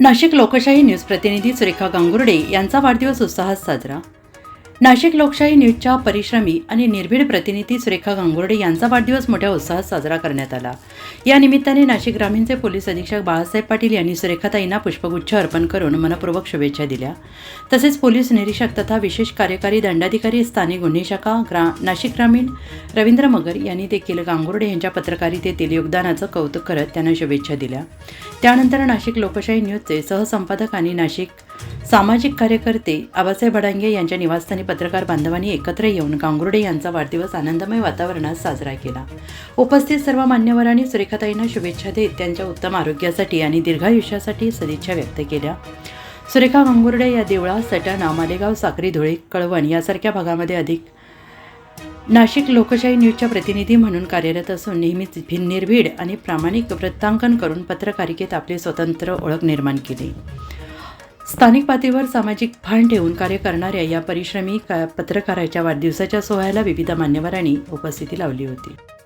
नाशिक लोकशाही न्यूज प्रतिनिधी सुरेखा गांगुर्डे यांचा वाढदिवस उत्साहात साजरा नाशिक लोकशाही न्यूजच्या परिश्रमी आणि निर्भीड प्रतिनिधी सुरेखा गांगुर्डे यांचा वाढदिवस मोठ्या उत्साहात साजरा करण्यात आला. या निमित्ताने नाशिक ग्रामीणचे पोलीस अधीक्षक बाळासाहेब पाटील यांनी सुरेखाताईंना पुष्पगुच्छ अर्पण करून मनपूर्वक शुभेच्छा दिल्या. तसेच पोलीस निरीक्षक तथा विशेष कार्यकारी दंडाधिकारी स्थानिक गुन्हे शाखा ग्रा नाशिक ग्रामीण रवींद्र मगर यांनी देखील गांगुर्डे यांच्या पत्रकारितेतील योगदानाचं कौतुक करत त्यांना शुभेच्छा दिल्या. त्यानंतर नाशिक लोकशाही न्यूजचे सहसंपादक आणि नाशिक सामाजिक कार्यकर्ते आबासाहेब बडांगे यांच्या निवासस्थानी पत्रकार बांधवांनी एकत्र येऊन गांगुर्डे यांचा वाढदिवस आनंदमय वातावरणात साजरा केला. उपस्थित सर्व मान्यवरांनी सुरेखाताईंना शुभेच्छा देत त्यांच्या उत्तम आरोग्यासाठी आणि दीर्घायुष्यासाठी सदिच्छा व्यक्त केल्या. सुरेखा गांगुर्डे या देवळा सटाणा मालेगाव साक्री धुळे कळवण यासारख्या भागामध्ये अधिक नाशिक लोकशाही न्यूजच्या प्रतिनिधी म्हणून कार्यरत असून नेहमीच निर्भीड आणि प्रामाणिक वृत्तांकन करून पत्रकारिकेत आपली स्वतंत्र ओळख निर्माण केली. स्थानिक पातळीवर सामाजिक भान ठेवून कार्य करणाऱ्या या परिश्रमी का पत्रकाराच्या वाढदिवसाच्या सोहळ्याला विविध मान्यवरांनी उपस्थिती लावली होती.